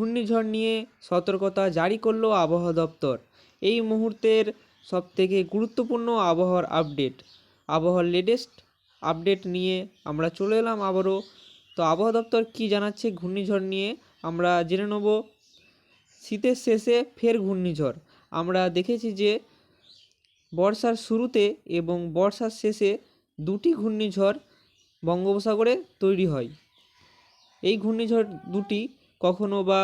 ঘূর্ণিঝড় নিয়ে সতর্কতা জারি করল আবহাওয়া দপ্তর। এই মুহূর্তের সবথেকে গুরুত্বপূর্ণ আবহাওয়ার আপডেট। আবহাওয়ার লেটেস্ট আপডেট নিয়ে আমরা চলে এলাম আবারও। তো আবহাওয়া দপ্তর কী জানাচ্ছে ঘূর্ণিঝড় নিয়ে? আমরা জেনে নেব। শীতের শেষে ফের ঘূর্ণিঝড়। আমরা দেখেছি যে বর্ষার শুরুতে এবং বর্ষার শেষে দুটি ঘূর্ণিঝড় বঙ্গোপসাগরে তৈরি হয়। এই ঘূর্ণিঝড় দুটি কখনো বা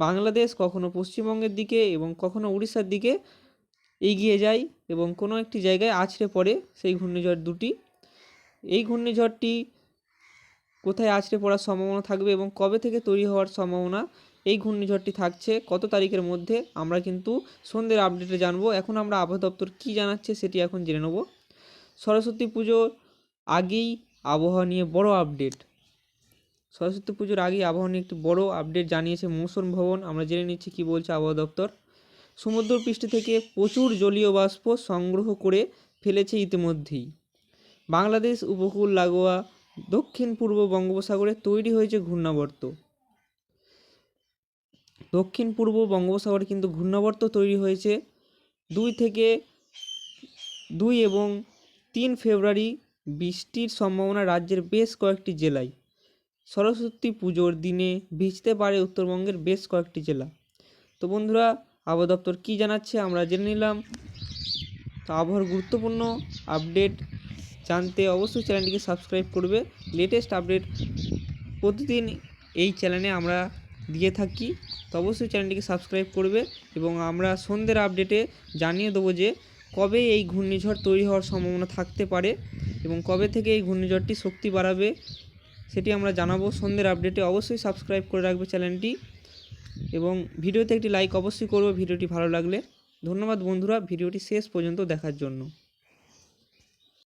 বাংলাদেশ, কখনো পশ্চিমবঙ্গের দিকে এবং কখনো উড়িষ্যার দিকে এগিয়ে যায় এবং কোনো একটি জায়গায় আছড়ে পড়ে সেই ঘূর্ণিঝড় দুটি। এই ঘূর্ণিঝড়টি কোথায় আছড়ে পড়ার সম্ভাবনা থাকবে এবং কবে থেকে তৈরি হওয়ার সম্ভাবনা, এই ঘূর্ণিঝড়টি থাকছে কত তারিখের মধ্যে, আমরা কিন্তু সন্ধ্যের আপডেটে জানব। এখন আমরা আবহাওয়া দপ্তর কী জানাচ্ছে সেটি এখন জেনে নেব। সরস্বতী পুজোর আগেই আবহাওয়া নিয়ে বড় আপডেট সরস্বতী পুজোর আগেই আবহাওয়া নিয়ে একটি বড় আপডেট জানিয়েছে মৌসুম ভবন। আমরা জেনে নিচ্ছি কী বলছে আবহাওয়া দপ্তর। সমুদ্রপৃষ্ঠ থেকে প্রচুর জলীয় বাষ্প সংগ্রহ করে ফেলেছে ইতিমধ্যেই। বাংলাদেশ উপকূল লাগোয়া দক্ষিণ পূর্ব বঙ্গোপসাগরে তৈরি হয়েছে ঘূর্ণাবর্ত। দক্ষিণ পূর্ব বঙ্গোপসাগরে কিন্তু ঘূর্ণাবর্ত তৈরি হয়েছে। দুই থেকে দুই এবং তিন ফেব্রুয়ারি বৃষ্টির সম্ভাবনা রাজ্যের বেশ কয়েকটি জেলায়। সরস্বতী পুজোর দিনে ভিজতে পারে উত্তরবঙ্গের বেশ কয়েকটি জেলা। তো বন্ধুরা, আবহাওয়া দপ্তর কী জানাচ্ছে আমরা জেনে নিলাম। তো আবহাওয়ার গুরুত্বপূর্ণ আপডেট জানতে অবশ্যই চ্যানেলটিকে সাবস্ক্রাইব করবে। লেটেস্ট আপডেট প্রতিদিন এই চ্যানেলে আমরা দিয়ে থাকি। তো অবশ্যই চ্যানেলটিকে সাবস্ক্রাইব করবে এবং আমরা সন্ধ্যের আপডেটে জানিয়ে দেবো যে কবে এই ঘূর্ণিঝড় তৈরি হওয়ার সম্ভাবনা থাকতে পারে এবং কবে থেকে এই ঘূর্ণিঝড়টি শক্তি বাড়াবে সেটি আমরা জানাব। সন্ধ্যের আপডেটে অবশ্যই সাবস্ক্রাইব করে রাখবে চ্যানেলটি এবং ভিডিওতে একটি লাইক অবশ্যই করব। ভিডিওটি ভালো লাগলে। ধন্যবাদ বন্ধুরা। ভিডিওটি শেষ পর্যন্ত দেখার জন্য।